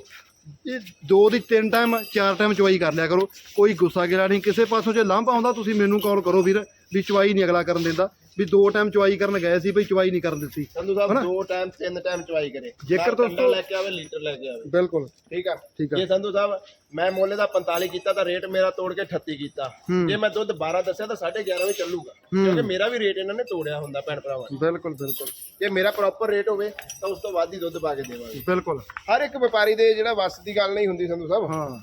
ਇਹ ਦੋ ਦੀ ਤਿੰਨ ਟਾਈਮ ਚਾਰ ਟਾਈਮ ਚਵਾਈ ਕਰ ਲਿਆ ਕਰੋ। ਕੋਈ ਗੁੱਸਾ ਗਿਲਾ ਨਹੀਂ। ਕਿਸੇ ਪਾਸੋਂ ਜੇ ਲਾਂਭਾ ਆਉਂਦਾ, ਤੁਸੀਂ ਮੈਨੂੰ ਕਾਲ ਕਰੋ ਵੀਰ, ਵੀ ਚਵਾਈ ਨਹੀਂ ਅਗਲਾ ਕਰਨ ਦਿੰਦਾ। ਵੀ ਦੋ ਟਾਈਮ ਚਵਾਈ ਕਰਨ ਗਏ ਸੀ ਬਈ ਚਵਾਈ ਨਹੀਂ ਕਰਨ ਦਿੱਤੀ। ਸੰਧੂ ਸਾਹਿਬ ਦੋ ਟਾਈਮ ਤਿੰਨ ਟਾਈਮ ਚਵਾਈ ਕਰੇ। ਜੇਕਰ ਦੋਸਤੋ- ਲੈ ਕੇ ਆਵੇ ਲੀਟਰ ਲੈ ਕੇ ਆਵੇ। ਬਿਲਕੁਲ। ਠੀਕ ਆ? ਠੀਕ ਆ। ਜੇ ਸੰਧੂ ਸਾਹਿਬ ਮੈਂ ਮੁੱਲ ਦਾ 45 ਕੀਤਾ ਤਾਂ ਰੇਟ ਮੇਰਾ ਤੋੜ ਕੇ 38 ਕੀਤਾ। ਜੇ ਮੈਂ ਦੁੱਧ 12 ਦੱਸਿਆ ਤਾਂ 11.5 ਵੀ ਚੱਲੂਗਾ। ਕਿਉਂਕਿ ਮੇਰਾ ਵੀ ਰੇਟ ਇਹਨਾਂ ਨੇ ਤੋੜਿਆ ਹੁੰਦਾ ਭੈਣ ਭਰਾਵਾਂ ਨੇ। ਬਿਲਕੁਲ ਬਿਲਕੁਲ। ਜੇ ਮੇਰਾ ਪ੍ਰੋਪਰ ਰੇਟ ਹੋਵੇ ਤਾਂ ਉਸ ਤੋਂ ਵੱਧ ਹੀ ਦੁੱਧ ਪਾ ਕੇ ਦੇਵਾਂਗੇ। ਬਿਲਕੁਲ। ਹਰ ਇੱਕ ਵਪਾਰੀ ਦੇ ਜਿਹੜਾ ਵਸ ਦੀ ਗੱਲ ਨਹੀਂ ਹੁੰਦੀ ਸੰਧੂ ਸਾਹਿਬ। ਹਾਂ।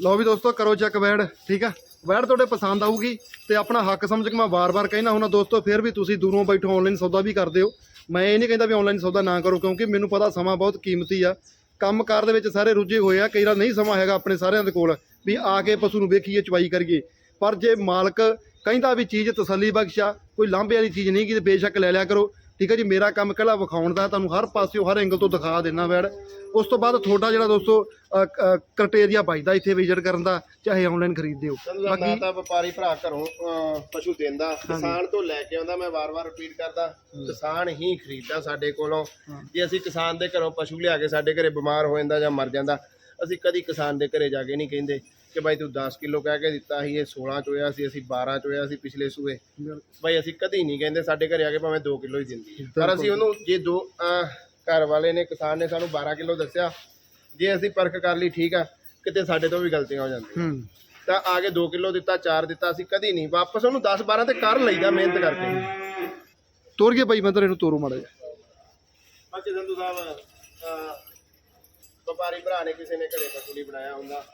ਲਓ ਵੀ ਦੋਸਤੋ ਕਰੋ ਚੈੱਕ ਵੈੜ ਠੀਕ ਆ? ਵੈੜ ਤੁਹਾਡੇ ਪਸੰਦ ਆਊਗੀ ਤੇ ਆਪਣਾ ਹੱਕ ਸਮਝ ਕੇ ਮੈਂ ਵਾਰ-ਵਾਰ ਕਹਿਣਾ ਹੁੰਦਾ ਦੋਸਤੋ, ਫਿਰ ਵੀ ਤੁਸੀਂ ਦੂਰੋਂ ਬੈਠੋ ਆਨਲਾਈਨ ਸੌਦਾ ਵੀ ਕਰਦੇ ਹੋ। ਮੈਂ ਇਹ ਨਹੀਂ ਕਹਿੰਦਾ ਵੀ ਆਨਲਾਈਨ ਸੌਦਾ ਨਾ ਕਰੋ, ਕਿਉਂਕਿ ਮੈਨੂੰ ਪਤਾ ਸਮਾਂ ਬਹੁਤ ਕੀਮਤੀ ਆ। ਕੰਮਕਾਰ ਦੇ ਵਿੱਚ ਸਾਰੇ ਰੁੱਝੇ ਹੋਏ ਆ, ਕਈ ਵਾਰ ਨਹੀਂ ਸਮਾਂ ਹੈਗਾ ਆਪਣੇ ਸਾਰਿਆਂ ਦੇ ਕੋਲ, ਵੀ ਆ ਕੇ ਪਸ਼ੂ ਨੂੰ ਵੇਖੀਏ ਚਵਾਈ ਕਰੀਏ। ਪਰ ਜੇ ਮਾਲਕ ਕਹਿੰਦਾ ਵੀ ਚੀਜ਼ ਤਸੱਲੀ ਬਖਸ਼ ਆ ਕੋਈ ਲਾਂਭੇ ਵਾਲੀ ਚੀਜ਼ ਨਹੀਂ ਕਿ ਬੇਸ਼ੱਕ ਲੈ ਲਿਆ ਕਰੋ। ਠੀਕ ਹੈ ਜੀ ਮੇਰਾ ਕੰਮ ਕੱਲਾ ਵਿਖਾਉਣ ਦਾ ਤੁਹਾਨੂੰ ਹਰ ਪਾਸਿਓਂ ਹਰ ਐਂਗਲ ਤੋਂ ਦਿਖਾ ਦੇਣਾ ਵੈੜ। ਉਸ ਤੋਂ ਬਾਅਦ ਤੁਹਾਡਾ ਜਿਹੜਾ ਦੋਸਤੋ ਕ੍ਰਾਈਟੇਰੀਆ ਵੱਜਦਾ ਇੱਥੇ ਵਿਜ਼ਿਟ ਕਰਨ ਦਾ ਚਾਹੇ ਆਨਲਾਈਨ ਖਰੀਦਦੇ ਹੋ ਮੈਂ ਤਾਂ ਵਪਾਰੀ ਭਰਾ ਘਰੋਂ ਪਸ਼ੂ ਦਿੰਦਾ। ਕਿਸਾਨ ਤੋਂ ਲੈ ਕੇ ਆਉਂਦਾ ਮੈਂ ਵਾਰ-ਵਾਰ ਰਿਪੀਟ ਕਰਦਾ। ਕਿਸਾਨ ਹੀ ਖਰੀਦਦਾ ਸਾਡੇ ਕੋਲੋਂ। ਜੇ ਅਸੀਂ ਕਿਸਾਨ ਦੇ ਘਰੋਂ ਪਸ਼ੂ ਲਿਆ ਕੇ ਸਾਡੇ ਘਰੇ ਬਿਮਾਰ ਹੋ ਜਾਂਦਾ ਜਾਂ ਮਰ ਜਾਂਦਾ ਅਸੀਂ ਕਦੀ ਕਿਸਾਨ ਦੇ ਘਰੇ ਜਾ ਕੇ ਨਹੀਂ ਕਹਿੰਦੇ। ਕਿ ਬਾਈ ਤੂੰ 10 ਕਿਲੋ ਕਹਿ ਕੇ ਦਿੱਤਾ ਸੀ ਇਹ 16 ਚ ਹੋਇਆ ਸੀ ਅਸੀਂ 12 ਚ ਹੋਇਆ ਸੀ ਪਿਛਲੇ ਸੂਏ। ਬਾਈ ਅਸੀਂ ਕਦੀ ਨਹੀਂ ਕਹਿੰਦੇ ਸਾਡੇ ਘਰੇ ਆ ਕੇ ਭਾਵੇਂ 2 ਕਿਲੋ ਹੀ ਦਿੰਦੀ। ਪਰ ਅਸੀਂ ਉਹਨੂੰ ਜੇ ਦੋ ਘਰ ਵਾਲੇ ਨੇ ਕਿਸਾਨ ਨੇ ਸਾਨੂੰ 12 ਕਿਲੋ ਦੱਸਿਆ ਜੇ ਅਸੀਂ ਪਰਖ ਕਰ ਲਈ ਠੀਕ ਆ ਕਿਤੇ ਸਾਡੇ ਤੋਂ ਵੀ ਗਲਤੀਆਂ ਹੋ ਜਾਂਦੀਆਂ। ਤਾਂ ਆ ਕੇ 2 ਕਿਲੋ ਦਿੱਤਾ 4 ਦਿੱਤਾ ਅਸੀਂ ਕਦੀ ਨਹੀਂ ਵਾਪਸ ਉਹਨੂੰ 10 12 ਤੇ ਕਰ ਲਈਦਾ ਮਿਹਨਤ ਕਰਕੇ। ਤੋਰ ਕੇ ਭਾਈ ਮੈਂ ਤੇਰੇ ਨੂੰ ਤੋਰੋ ਮਾੜਾ ਜਿਹਾ। ਬਾਕੀ ਸੰਧੂ ਸਾਹਿਬ ਵਪਾਰੀ ਭਰਾ ਨੇ ਕਿਸੇ ਨੇ ਘਰੇ ਪਸ਼ੂ ਨਹੀਂ ਬਣਾਇਆ ਹੁੰਦਾ।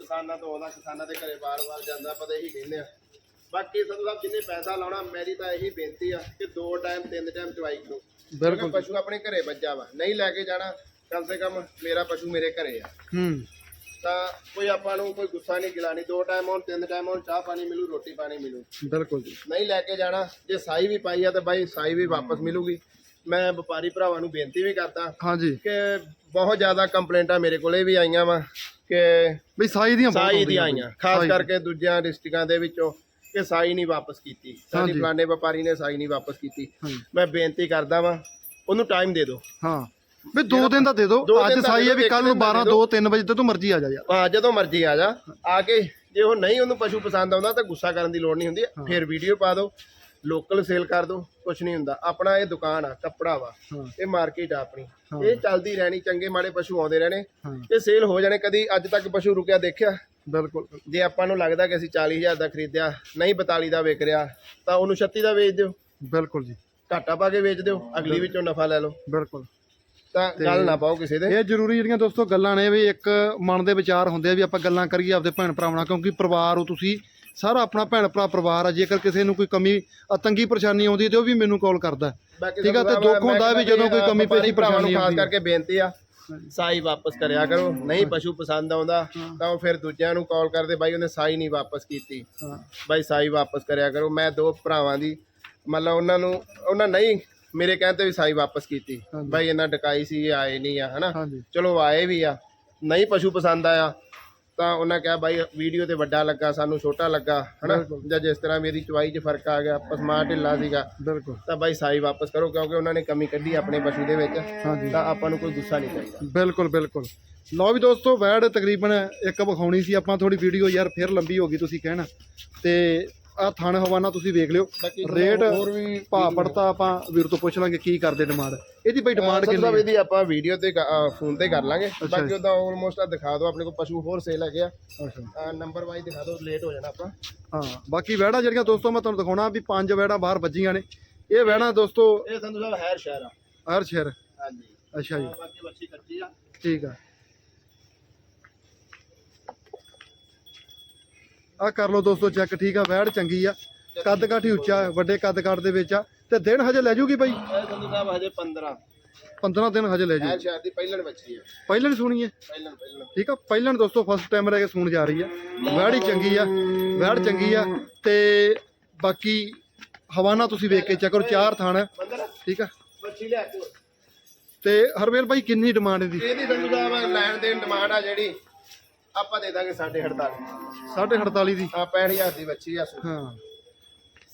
ਕਿਸਾਨਾਂ ਤੋਂ ਆਉਂਦਾ ਕਿਸਾਨਾਂ ਦੇ ਘਰੇ ਬਾਰ-ਬਾਰ ਜਾਂਦਾ ਪਤਾ ਇਹੀ ਕਹਿੰਦੇ ਆ। ਬਾਕੀ ਸੰਧੂ ਸਾਹਿਬ ਜਿੰਨੇ ਪੈਸਾ ਲਾਉਣਾ ਮੇਰੀ ਤਾਂ ਇਹੀ ਬੇਨਤੀ ਆ ਕਿ ਦੋ ਟਾਈਮ ਤਿੰਨ ਟਾਈਮ ਚਵਾਈ ਕਰੋ। ਬਿਲਕੁਲ ਪਸ਼ੂ ਆਪਣੇ ਘਰੇ ਵੱਜਾ ਵਾ। ਨਹੀਂ ਲੈ ਕੇ ਜਾਣਾ ਕਮ ਸੇ ਕਮ ਮੇਰਾ ਪਸ਼ੂ ਮੇਰੇ ਘਰੇ ਆ। ਹੂੰ। ਤਾਂ ਕੋਈ ਆਪਾਂ ਨੂੰ ਕੋਈ ਗੁੱਸਾ ਨਹੀਂ ਗਿਲਾਣੀ ਦੋ ਟਾਈਮ ਆਉਣ ਤਿੰਨ ਟਾਈਮ ਆਉਣ ਚਾਹ ਪਾਣੀ ਮਿਲੂ ਰੋਟੀ ਪਾਣੀ ਮਿਲੂ। ਬਿਲਕੁਲ ਜੀ। ਨਹੀਂ ਲੈ ਕੇ ਜਾਣਾ ਜੇ ਸਾਈ ਵੀ ਪਾਈ ਆ ਤਾਂ ਬਾਈ ਸਾਈ ਵੀ ਵਾਪਸ ਮਿਲੂਗੀ। ਮੈਂ ਵਪਾਰੀ ਭਰਾਵਾਂ ਨੂੰ ਬੇਨਤੀ ਵੀ ਕਰਦਾ ਹਾਂਜੀ। ਕਿ ਬਹੁਤ ਜ਼ਿਆਦਾ ਕੰਪਲੇਂਟਾਂ ਮੇਰੇ ਕੋਲੇ ਵੀ ਆਈਆਂ ਵਾ। ਕਿ ਬਈ ਸਾਈ ਦੀਆਂ ਬਹੁਤ ਸਾਈ ਦੀਆਂ ਆਈਆਂ। ਖਾਸ। ਕਰਕੇ ਦੂਜਿਆਂ ਡਿਸਟ੍ਰਿਕਾਂ ਦੇ ਵਿੱਚੋਂ ਕਿ ਸਾਈ ਨਹੀਂ ਵਾਪਸ ਕੀਤੀ। ਸਾਡੀ। ਫਲਾਣੇ ਵਪਾਰੀ ਨੇ ਸਾਈ ਨਹੀਂ ਵਾਪਸ ਕੀਤੀ। ਮੈਂ ਬੇਨਤੀ ਕਰਦਾ ਵਾਂ ਉਹਨੂੰ ਟਾਈਮ ਦੇ ਦਿਓ। ਹਾਂ। ਵੀ ਦੋ ਦਿਨ ਦਾ ਦੇ ਦਿਓ। ਅੱਜ ਸਾਈ ਹੈ ਵੀ ਕੱਲ ਨੂੰ ਇੱਕ ਦਿਨ ਦਾ 12 ਦੇ 2 3 ਵਜੇ ਤੇ ਤੂੰ ਮਰਜ਼ੀ ਆ ਜਾ ਯਾਰ। ਹਾਂ ਜਦੋਂ ਮਰਜ਼ੀ ਆ ਜਾ। ਆ ਕੇ ਜੇ ਉਹ ਨਹੀਂ ਉਹਨੂੰ ਪਸ਼ੂ ਪਸੰਦ ਆਉਂਦਾ ਤਾਂ ਗੁੱਸਾ ਕਰਨ ਦੀ ਲੋੜ ਨਹੀਂ ਹੁੰਦੀ। ਫਿਰ ਵੀਡੀਓ ਪਾ ਦਿਓ। ਲੋਕਲ ਸੇਲ ਕਰ ਦਿਓ ਕੁਝ ਨਹੀਂ ਹੁੰਦਾ। ਆਪਣਾ ਇਹ ਦੁਕਾਨ ਆ ਕੱਪੜਾ ਵਾ ਇਹ ਮਾਰਕੀਟ ਆ ਆਪਣੀ। ਇਹ ਚੱਲਦੀ ਰਹਿਣੀ ਚੰਗੇ ਮਾੜੇ ਪਸ਼ੂ ਆਉਂਦੇ ਰਹਿਣੇ। ਇਹ ਸੇਲ ਹੋ ਜਾਣੇ ਕਦੀ ਅੱਜ ਤੱਕ ਪਸ਼ੂ ਰੁਕਿਆ ਦੇਖਿਆ? ਬਿਲਕੁਲ। ਜੇ ਆਪਾਂ ਨੂੰ ਲੱਗਦਾ ਕਿ ਅਸੀਂ 40000 ਦਾ ਖਰੀਦਿਆ ਨਹੀਂ 42 ਦਾ ਵਿਕ ਰਿਹਾ ਤਾਂ ਉਹਨੂੰ 36 ਦਾ ਵੇਚ ਦਿਓ। ਬਿਲਕੁਲ ਜੀ। ਘਾਟਾ ਪਾ ਕੇ ਵੇਚ ਦਿਓ ਅਗਲੀ ਵਿੱਚੋਂ ਨਫਾ ਲੈ ਲਓ। ਬਿਲਕੁਲ। ਤਾਂ ਗੱਲ ਨਾ ਪਾਓ ਕਿਸੇ ਦੇ। ਇਹ ਜ਼ਰੂਰੀ ਜਿਹੜੀਆਂ ਦੋਸਤੋ ਗੱਲਾਂ ਨੇ ਵੀ ਇੱਕ ਮਨ ਦੇ ਵਿਚਾਰ ਹੁੰਦੇ ਆ ਵੀ ਆਪਾਂ ਗੱਲਾਂ ਕਰੀਏ ਆਪਦੇ ਭੈਣ ਭਰਾਵਾਂ ਨਾਲ ਕਿਉਂਕਿ ਪਰਿਵਾਰ ਹੋ ਤੁਸੀਂ ਸਾਰਾ ਆਪਣਾ ਭੈਣ ਭਰਾ ਪਰਿਵਾਰ ਆ ਜੇਕਰ ਕਿਸੇ ਨੂੰ ਕੋਈ ਕਮੀ ਤੰਗੀ ਪਰੇਸ਼ਾਨੀ ਆਉਂਦੀ ਤੇ ਉਹ ਵੀ ਮੈਨੂੰ ਕਾਲ ਕਰਦਾ। ਠੀਕ ਆ, ਤੇ ਦੁੱਖ ਹੁੰਦਾ ਵੀ ਕਹਿੰਦਾ ਜਦੋਂ ਕੋਈ ਕਮੀ ਪੇਸ਼ੀ ਪਰੇਸ਼ਾਨੀ ਖਾਸ ਆਉਂਦੀ ਆ। ਕਰਕੇ ਬੇਨਤੀ ਆ ਸਾਈ ਵਾਪਸ ਕਰਿਆ ਕਰੋ ਨਹੀਂ ਪਸ਼ੂ ਪਸੰਦ ਆਉਂਦਾ ਤਾਂ ਉਹ ਫਿਰ ਦੂਜਿਆਂ ਨੂੰ ਕਾਲ ਕਰਦੇ ਬਾਈ ਉਹਨੇ ਸਾਈ ਨਹੀਂ ਵਾਪਸ ਕੀਤੀ। ਬਾਈ ਸਾਈ ਵਾਪਸ ਕਰਿਆ ਕਰੋ ਮੈਂ ਦੋ ਭਰਾਵਾਂ ਦੀ ਮਤਲਬ ਉਹਨਾਂ ਨੂੰ ਉਹਨਾਂ ਨਹੀਂ ਮੇਰੇ ਕਹਿਣ ਤੇ ਵੀ ਸਾਈ ਵਾਪਸ ਕੀਤੀ। ਬਾਈ ਇਹਨਾਂ ਡਕਾਈ ਸੀ ਆਏ ਨਹੀਂ ਆ ਹਨਾ? ਚਲੋ ਆਏ ਵੀ ਆ ਨਹੀਂ ਪਸ਼ੂ ਪਸੰਦ ਆਇਆ ਤਾਂ ਉਹਨਾਂ ਕਿਹਾ ਬਾਈ ਵੀਡੀਓ ਤੇ ਵੱਡਾ ਲੱਗਾ ਸਾਨੂੰ ਛੋਟਾ ਲੱਗਾ। ਹਨਾ? ਬਿਲਕੁਲ। ਜਾਂ ਜਿਸ ਤਰ੍ਹਾਂ ਮੇਰੀ ਚਵਾਈ 'ਚ ਫ਼ਰਕ ਆ ਗਿਆ ਪਸਮਾ ਢਿੱਲਾ ਸੀਗਾ ਬਿਲਕੁਲ। ਤਾਂ ਬਾਈ ਸਾਈ ਵਾਪਸ ਕਰੋ ਕਿਉਂਕਿ ਉਹਨਾਂ ਨੇ ਕਮੀ ਕੱਢੀ ਆਪਣੇ ਪਸ਼ੂ ਦੇ ਵਿੱਚ ਹਾਂਜੀ। ਤਾਂ ਆਪਾਂ ਨੂੰ ਕੋਈ ਗੁੱਸਾ ਨਹੀਂ ਚਾਹੀਦਾ। ਬਿਲਕੁਲ ਬਿਲਕੁਲ। ਲਓ ਵੀ ਦੋਸਤੋ ਵੈੜ ਤਕਰੀਬਨ ਇੱਕ ਵਿਖਾਉਣੀ ਸੀ ਆਪਾਂ ਥੋੜੀ ਵੀਡੀਓ ਯਾਰ ਫਿਰ ਲੰਬੀ ਹੋ ਗਈ ਤੁਸੀਂ ਕਹਿਣਾ। ਤੇ ਆ ਥਣ ਹਵਾਨਾ ਤੁਸੀਂ ਵੇਖ ਲਿਓ। ਰੇਟ ਹੋਰ ਵੀ ਭਾਅ ਪੜਤਾ ਆਪਾਂ ਵੀਰ ਤੋਂ ਪੁੱਛ ਲਾਂਗੇ ਕੀ ਕਰਦੇ ਡਿਮਾਂਡ ਇਹਦੀ ਬਈ ਡਿਮਾਂਡ ਕਿੰਨੀ ਹੈ? ਇਹਦੀ ਆਪਾਂ ਵੀਡੀਓ ਤੇ ਫੋਨ ਤੇ ਕਰ ਲਾਂਗੇ। ਬਾਕੀ ਉਹਦਾ ਆਲਮੋਸਟ ਆ ਦਿਖਾ ਦਿਓ ਆਪਣੇ ਕੋਲ ਪਸ਼ੂ ਹੋਰ ਸੇਲ ਹੈਗੇ ਆ। ਅੱਛਾ। ਨੰਬਰ ਵਾਈਜ਼ ਦਿਖਾ ਦਿਓ ਲੇਟ ਹੋ ਜਾਣਾ ਆਪਾਂ। ਹਾਂ ਬਾਕੀ ਵੈੜਾਂ ਜਿਹੜੀਆਂ ਦੋਸਤੋ ਮੈਂ ਤੁਹਾਨੂੰ ਦਿਖਾਉਣਾ ਵੀ ਪੰਜ ਵੈੜਾਂ ਬਾਹਰ ਵੱਜੀਆਂ ਨੇ। ਇਹ ਵੈੜਾਂ ਦੋਸਤੋ ਇਹ ਸੰਧੂ ਸਾਹਿਬ ਹੈਰ ਸ਼ਹਿਰ ਆ। ਹਰ ਸ਼ਹਿਰ। ਹਾਂਜੀ। ਅੱਛਾ ਜੀ। ਬਾਕੀ ਬੱਚੀ ਕੱਚੀ ਆ। ਠੀਕ ਆ। ਆ ਕਰ ਲਓ ਦੋਸਤੋ ਚੈੱਕ ਠੀਕ ਆ ਵੈੜ ਚੰਗੀ ਆ। ਕੱਦ ਕਾਠੀ ਉੱਚਾ ਹੈ, ਵੱਡੇ ਕੱਦ ਕਾਠ ਦੇ ਵਿੱਚ ਆ। ਤੇ ਦਿਨ ਹਜੇ ਲੈ ਜੂਗੀ ਬਾਈ? ਇਹ ਸੰਧੂ ਸਾਹਿਬ ਹਜੇ 15 15 ਦਿਨ ਹਜੇ ਲੈ ਜੂ ਹੈਰ ਸ਼ਹਿਰ ਦੀ ਪਹਿਲਣ ਬੱਚੀ ਪਹਿਲਾਂ ਹੈ ਪਹਿਲਣ ਪਹਿਲਣ। ਠੀਕ ਆ ਪਹਿਲਾਂ ਦੋਸਤੋ ਫਸਟ ਟਾਈਮ ਰਹਿ ਕੇ ਸੁਣ ਜਾ ਰਹੀ ਆ। ਵੈੜ ਹੀ ਚੰਗੀ ਆ ਵੈੜ ਚੰਗੀ ਆ। ਤੇ ਬਾਕੀ ਹਵਾਨਾ ਤੁਸੀਂ ਵੇਖ ਕੇ ਚੈੱਕ ਕਰੋ ਚਾਰ ਥਾਣ ਠੀਕ ਆ। ਬੱਚੀ ਲਿਆ ਕੇ ਤੇ ਹਰਵੇਲ ਭਾਈ ਕਿੰਨੀ ਡਿਮਾਂਡ ਇਹਦੀ ਇਹਦੀ ਸੰਧੂ ਸਾਹਿਬ ਲੈਣ ਦੇਣ ਡਿਮਾਂਡ ਆ ਜਿਹੜੀ। ਆਪਾਂ ਦੇ ਦਾਂਗੇ 48 48 ਦੀ? ਆ 65000 ਦੀ ਬੱਚੀ ਆ ਹਾਂ।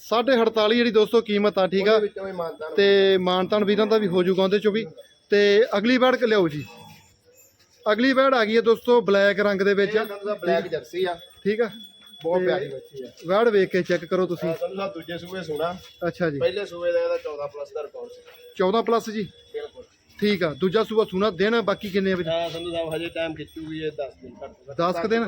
48 ਜਿਹੜੀ ਦੋਸਤੋ ਕੀਮਤ ਆ ਠੀਕ ਆ? ਉਹਦੇ ਵਿੱਚੋਂ ਵੀ ਮਾਨਤਾ ਤੇ ਮਾਨਤਾਨ ਵੀਰਾਂ ਦਾ ਵੀ ਹੋ ਜਾਊਗਾ ਉਹਦੇ ਚੋਂ ਵੀ। ਤੇ ਅਗਲੀ ਵੈੜ ਕਿ ਲਿਆਓ ਜੀ। ਅਗਲੀ ਵੈੜ ਆ ਗਈ ਹੈ ਦੋਸਤੋ ਬਲੈਕ ਰੰਗ ਦੇ ਵਿੱਚ। ਸਾਹਿਬ ਬਲੈਕ ਜਰਸੀ ਆ। ਠੀਕ ਆ? ਬਹੁਤ ਪਿਆਰੀ ਬੱਚੀ ਆ। ਵੈੜ ਵੇਖ ਕੇ ਚੈੱਕ ਕਰੋ ਤੁਸੀਂ। ਸੰਧੂ ਸਾਹਿਬ ਦੂਜੇ ਸੂਏ ਸੁਣਾ। ਅੱਛਾ ਜੀ। ਪਹਿਲੇ ਸੂਏ ਦਾ ਇਹਦਾ 14 ਪਲੱਸ ਦਾ ਰਿਕਾਰਡ ਸੀ। 14 ਪਲੱਸ ਜੀ। ਬਿਲਕੁਲ। ਠੀਕ ਆ ਦੂਜਾ ਸੂਆ ਸੁਣਾ ਦਿਨ ਬਾਕੀ ਕਿੰਨੇ ਆ ਵੀ ਹਾਂ ਸੰਧੂ ਸਾਹਿਬ ਹਜੇ ਟਾਈਮ ਖਿੱਚੂਗੀ ਇਹ 10 ਦਿਨ ਘੱਟ 10 ਕੁ ਦਿਨ?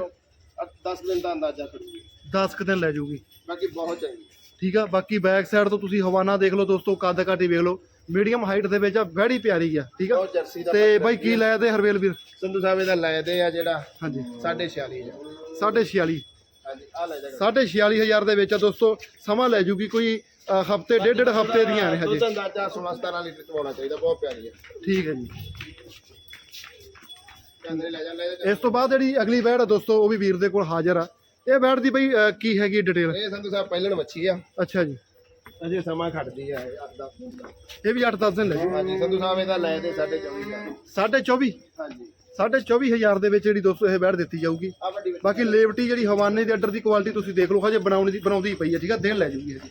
10 ਦਿਨ ਦਾ ਅੰਦਾਜ਼ਾ ਕਰੂਗੀ 10 ਕੁ ਦਿਨ ਲੈ ਜਾਊਗੀ ਬਾਕੀ ਬਹੁਤ ਚੰਗੀ। ਠੀਕ ਆ ਬਾਕੀ ਬੈਕ ਸਾਈਡ ਤੋਂ ਤੁਸੀਂ ਹਵਾਨਾ ਦੇਖ ਲਓ ਦੋਸਤੋ ਕੱਦ ਕਾਟੀ ਵੇਖ ਲਓ। ਮੀਡੀਅਮ ਹਾਈਟ ਦੇ ਵਿੱਚ ਆ ਵੈੜੀ ਪਿਆਰੀ ਆ ਠੀਕ ਆ। ਜਰਸੀ ਦਾ ਤੇ ਬਾਈ ਕੀ ਲਾਇਆ ਤੇ ਹਰਵੇਲ ਵੀਰ? ਸੰਧੂ ਸਾਹਿਬ ਇਹਦਾ ਲੈ ਦੇ ਆ ਜਿਹੜਾ ਹਾਂਜੀ। 46 ਦਾ 46 ਹਾਂਜੀ ਆ ਲੈ ਜਾ ਸਾਢੇ 46000 ਦੇ ਵਿੱਚ ਆ ਦੋਸਤੋ ਸਮਾਂ ਲੈ ਜੂਗੀ ਕੋਈ ਹਫ਼ਤੇ ਡੇਢ ਡੇਢ ਹਫ਼ਤੇ ਦੀਆਂ ਨੇ ਹਜੇ। ਦੁੱਧ ਅੰਦਾਜ਼ਾ 16 17 ਲੀਟਰ ਚ ਹੋਣਾ ਚਾਹੀਦਾ ਬਹੁਤ ਪਿਆਰੀ ਹੈ। ਠੀਕ ਹੈ ਜੀ। ਕਹਿੰਦੇ ਲੈ ਜਾ ਲੈ ਜਾ ਇਸ ਤੋਂ ਬਾਅਦ ਜਿਹੜੀ ਅਗਲੀ ਵੈੜ ਆ ਦੋਸਤੋ ਉਹ ਵੀ ਵੀਰ ਦੇ ਕੋਲ ਹਾਜ਼ਰ ਆ। ਇਹ ਵੈੜ ਦੀ ਬਈ ਅ, ਕੀ ਹੈਗੀ ਡਿਟੇਲ? ਇਹ ਸੰਧੂ ਸਾਹਿਬ ਪਹਿਲਣ ਮੱਛੀ ਆ। ਅੱਛਾ ਜੀ। ਅਜੇ ਸਮਾਂ ਖੜਦੀ ਆ ਇਹ ਅੱਧਾ ਇਹ ਵੀ 8-10 ਦਿਨ ਲੈ ਜੂ ਹਾਂਜੀ ਸੰਧੂ ਸਾਹਿਬ ਇਹਦਾ ਲੈ ਦੇ 24 ਦਾ ਸਾਢੇ 24 ਹਾਂਜੀ। ਸਾਢੇ 24000 ਦੇ ਵਿੱਚ ਜਿਹੜੀ ਦੋਸਤੋ ਇਹ ਵੈੜ ਦਿੱਤੀ ਜਾਊਗੀ। ਆ ਵੱਡੀ ਵੱਡੀ ਬਾਕੀ ਲੇਵਟੀ ਜਿਹੜੀ ਹਵਾਨੇ ਦੇ ਅੱਡਰ ਦੀ ਕੁਆਲਿਟੀ ਤੁਸੀਂ ਦੇਖ ਲਓ ਹਜੇ ਬਣਾਉਣੀ ਦੀ ਬਣਾਉਂਦੀ ਪਈ ਹੈ ਠੀਕ ਆ? ਦਿਨ ਲੈ ਜੂਗੀ ਹਜੇ।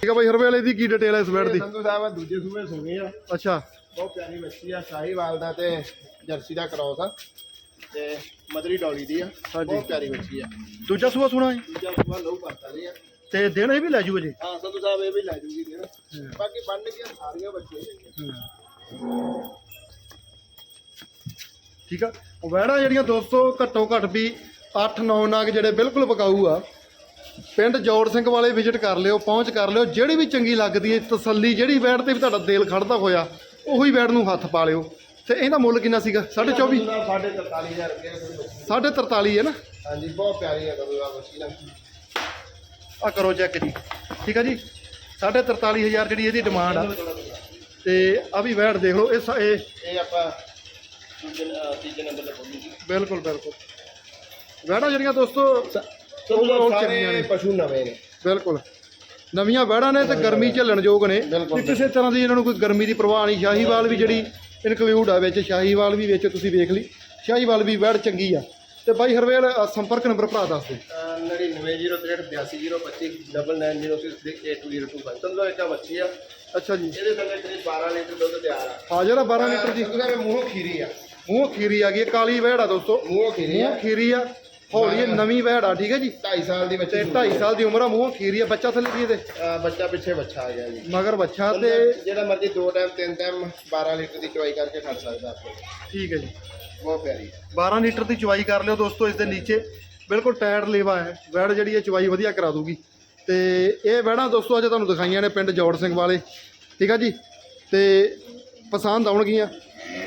ਠੀਕ ਆ ਬਾਈ ਹਰਵੇਲ ਇਹਦੀ ਕੀ ਡਿਟੇਲ ਹੈ ਇਸ ਵੈੜ ਦੀ? ਸੰਧੂ ਸਾਹਿਬ ਆ ਦੂਜੇ ਸੂਬੇ ਸੁਣੇ ਆ। ਅੱਛਾ। ਬਹੁਤ ਪਿਆਰੀ ਮੱਛੀ ਆ ਸ਼ਾਹੀਵਾਲ ਦਾ ਤੇ ਜਰਸੀ ਦਾ ਕ੍ਰੋਸ ਆ। ਤੇ ਮਦਰੀ ਡੌਲੀ ਦੀ ਆ। ਬਹੁਤ ਪਿਆਰੀ ਮੱਛੀ ਆ। ਦੂਜਾ ਸੂਆ ਸੁਣਾ ਹੈ ਦੂਜਾ ਸੂਆ ਪਰਤਾ ਲਈ ਆ। ਤੇ ਦਿਨ ਇਹ ਵੀ ਲੈ ਜੂ? ਅਜੇ ਹਾਂ ਸੰਧੂ ਸਾਹਿਬ ਇਹ ਵੀ ਲੈ ਜੂਗੀ ਦੇਣ ਬਾਕੀ ਬੰਨ ਗਿਆ ਸਾਰੀਆਂ ਬੱਚੀਆਂ ਠੀਕ ਆ। ਉਹ ਵੈੜਾਂ ਜਿਹੜੀਆਂ ਦੋਸਤੋ ਘੱਟੋ ਘੱਟ ਵੀ 8-9 ਨਾਗ ਜਿਹੜੇ ਬਿਲਕੁਲ ਪਕਾਊ ਆ। ਪਿੰਡ ਜੋੜ ਸਿੰਘ ਵਾਲੇ ਵਿਜ਼ਿਟ ਕਰ ਲਿਓ ਪਹੁੰਚ ਕਰ ਲਿਓ ਜਿਹੜੀ ਵੀ ਚੰਗੀ ਲੱਗਦੀ ਹੈ ਤਸੱਲੀ ਜਿਹੜੀ ਵੈੜ ਤੇ ਵੀ ਤੁਹਾਡਾ ਦਿਲ ਖੜਦਾ ਹੋਇਆ ਉਹੀ ਵੈੜ ਨੂੰ ਹੱਥ ਪਾ ਲਿਓ। ਤੇ ਇਹਦਾ ਮੁੱਲ ਕਿੰਨਾ ਸੀਗਾ? 24.5 ਸਾਢੇ 43000 ਰੁਪਏ ਮੱਛੀ 43 ਹੈ ਨਾ? ਹਾਂਜੀ ਬਹੁਤ ਪਿਆਰੀ ਹੈ ਕਦੋਂ ਆ ਮੱਛੀ ਨਾ ਆ ਕਰੋ ਚੈੱਕ ਜੀ। ਠੀਕ ਆ ਜੀ? 43000 ਜਿਹੜੀ ਇਹਦੀ ਡਿਮਾਂਡ ਆ। ਤੇ ਆ ਵੀ ਵੈੜ ਦੇਖ ਲਓ ਇਹ ਇਹ ਇਹ ਆਪਾਂ ਤੀਜੇ ਨੰਬਰ ਤੇ ਬੋਲੀ ਬਿਲਕੁਲ ਬਿਲਕੁਲ। ਵੈੜਾਂ ਜਿਹੜੀਆਂ ਦੋਸਤੋ। ਸਭ ਉਹ ਚੰਗੀਆਂ ਸਾਰੇ ਨੇ। ਪਸ਼ੂ ਨਵੇਂ ਨੇ। ਬਿਲਕੁਲ। ਨਵੀਆਂ ਵੈੜਾਂ ਨੇ ਤੇ ਗਰਮੀ ਝੱਲਣ ਯੋਗ ਨੇ। ਕਿਸੇ ਤਰ੍ਹਾਂ ਦੀ ਇਹਨਾਂ ਨੂੰ ਕੋਈ ਗਰਮੀ ਦੀ ਪ੍ਰਵਾਹ ਨਹੀਂ। ਸ਼ਾਹੀਵਾਲ ਵੀ ਜਿਹੜੀ ਇਨਕਲੂਡ ਆ ਵਿੱਚ ਸ਼ਾਹੀਵਾਲ ਵੀ ਵਿੱਚ ਤੁਸੀਂ ਵੇਖ ਲਈ। ਸ਼ਾਹੀਵਾਲ ਵੀ ਵੈੜ ਚੰਗੀ ਆ। ਤੇ ਬਾਈ ਹਰਵੇਲ ਸੰਪਰਕ ਨੰਬਰ ਭਰਾ ਦੱਸ ਦੇ 9903 8225 ਡਬਲ 9063 8202 ਸਮਝੋ ਇੱਕ ਬੱਚੀ ਆ ਅੱਛਾ ਜੀ। ਇਹਦੇ ਥੱਲੇ ਕਰੀਬ 12 ਲੀਟਰ ਦੁੱਧ ਤਿਆਰ ਆ। ਹਾਜ਼ਰ ਆ 12 ਲੀਟਰ ਜੀ ਉਹਦਾ ਮੂੰਹੋਂ ਖੀਰੀ ਆ। ਮੂੰਹ ਖੀਰੀ ਆ ਗਈ। ਕਾਲੀ ਵਹਿੜ ਆ ਦੋਸਤੋ। ਮੂੰਹੋਂ ਖੀਰੀ ਆ। ਮੂੰਹ ਖੀਰੀ ਆ। ਹੌਲੀ ਇਹ ਨਵੀਂ ਵਹਿੜ ਆ ਠੀਕ ਹੈ ਜੀ? 2.5 ਸਾਲ ਦੀ ਬੱਚੀ ਤੇ 2.5 ਸਾਲ ਦੀ ਉਮਰ ਆ ਮੂੰਹ ਖੀਰੀ ਆ ਬੱਚਾ ਥੱਲੇ ਕੀ ਇਹਦੇ? ਅਹ ਬੱਚਾ ਪਿੱਛੇ ਬੱਚਾ ਆ ਗਿਆ ਜੀ। ਮਗਰ ਬੱਚਾ ਤੇ ਜਿਹੜਾ ਮਰਜ਼ੀ ਦੋ ਟਾਈਮ ਤਿੰਨ ਟਾਈਮ 12 ਲੀਟਰ ਦੀ ਚਵਾਈ ਕਰਕੇ ਖੜ ਸਕਦਾ ਆਪਣੇ ਠੀਕ ਹੈ ਜੀ। ਬਹੁਤ ਪਿਆਰੀ। 12 ਲੀਟਰ ਦੀ ਚਵਾਈ ਕਰ ਲਿਓ ਦੋਸਤੋ ਇਸ ਦੇ ਨੀਚੇ। ਬਿਲਕੁਲ ਟਾਇਰ ਲੇਵਾ ਹੈ। ਵੈੜ ਜਿਹੜੀ ਹੈ ਚਵਾਈ ਵਧੀਆ ਕਰਾ ਦੂਗੀ ਤੇ ਇਹ ਵੈੜਾਂ ਦੋਸਤੋ ਅੱਜ ਤੁਹਾਨੂੰ ਦਿਖਾਈਆਂ ਨੇ ਪਿੰਡ ਜੋੜ ਸਿੰਘ ਵਾਲੇ। ਠੀਕ ਆ ਜੀ? ਤੇ ਪਸੰਦ ਆਉਣਗੀਆਂ। ਤੇ